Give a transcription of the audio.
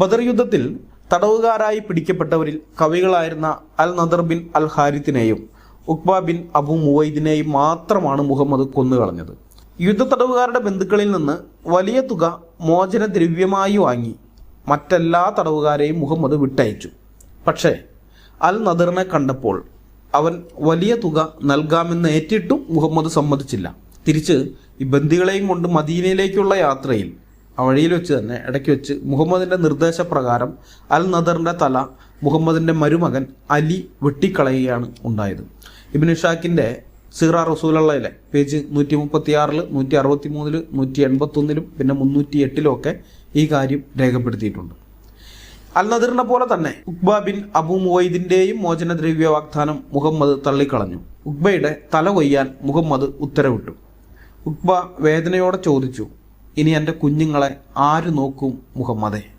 ബദർ യുദ്ധത്തിൽ തടവുകാരായി പിടിക്കപ്പെട്ടവരിൽ കവികളായിരുന്ന al Nadr bin al ഹാരിത്തിനെയും ഉക്ബ ബിൻ അബു മുവൈദിനെയും മാത്രമാണ് മുഹമ്മദ് കൊന്നുകളഞ്ഞത്. യുദ്ധ തടവുകാരുടെ ബന്ധുക്കളിൽ നിന്ന് വലിയ തുക മോചന ദ്രവ്യമായി വാങ്ങി മറ്റെല്ലാ തടവുകാരെയും മുഹമ്മദ് വിട്ടയച്ചു. പക്ഷേ അൽ നദറിനെ കണ്ടപ്പോൾ അവൻ വലിയ തുക നൽകാമെന്ന് ഏറ്റിട്ടും മുഹമ്മദ് സമ്മതിച്ചില്ല. തിരിച്ച് ഈ ബന്ദികളെയും കൊണ്ട് മദീനയിലേക്കുള്ള യാത്രയിൽ ആ വഴിയിൽ വെച്ച് തന്നെ ഇടയ്ക്ക് വെച്ച് മുഹമ്മദിന്റെ നിർദ്ദേശപ്രകാരം അൽ നദറിന്റെ തല മുഹമ്മദിന്റെ മരുമകൻ അലി വെട്ടിക്കളയുകയാണ് ഉണ്ടായത്. ഇബിൻ ഇഷാക്കിന്റെ സീറ റസൂലള്ളയിലെ പേജ് നൂറ്റി മുപ്പത്തി ആറിൽ നൂറ്റി അറുപത്തി മൂന്നിൽ നൂറ്റി എൺപത്തൊന്നിലും പിന്നെ മുന്നൂറ്റി എട്ടിലും ഒക്കെ ഈ കാര്യം രേഖപ്പെടുത്തിയിട്ടുണ്ട്. അൽ നദറിനെ പോലെ തന്നെ ഉക്ബ ബിൻ അബു മുവൈദിന്റെയും മോചനദ്രവ്യ വാഗ്ദാനം മുഹമ്മദ് തള്ളിക്കളഞ്ഞു. ഉക്ബയുടെ തല കൊയ്യാൻ മുഹമ്മദ് ഉത്തരവിട്ടു. ഉക്ബ വേദനയോടെ ചോദിച്ചു ഇനി എന്റെ കുഞ്ഞുങ്ങളെ ആര് നോക്കും മുഹമ്മദെ?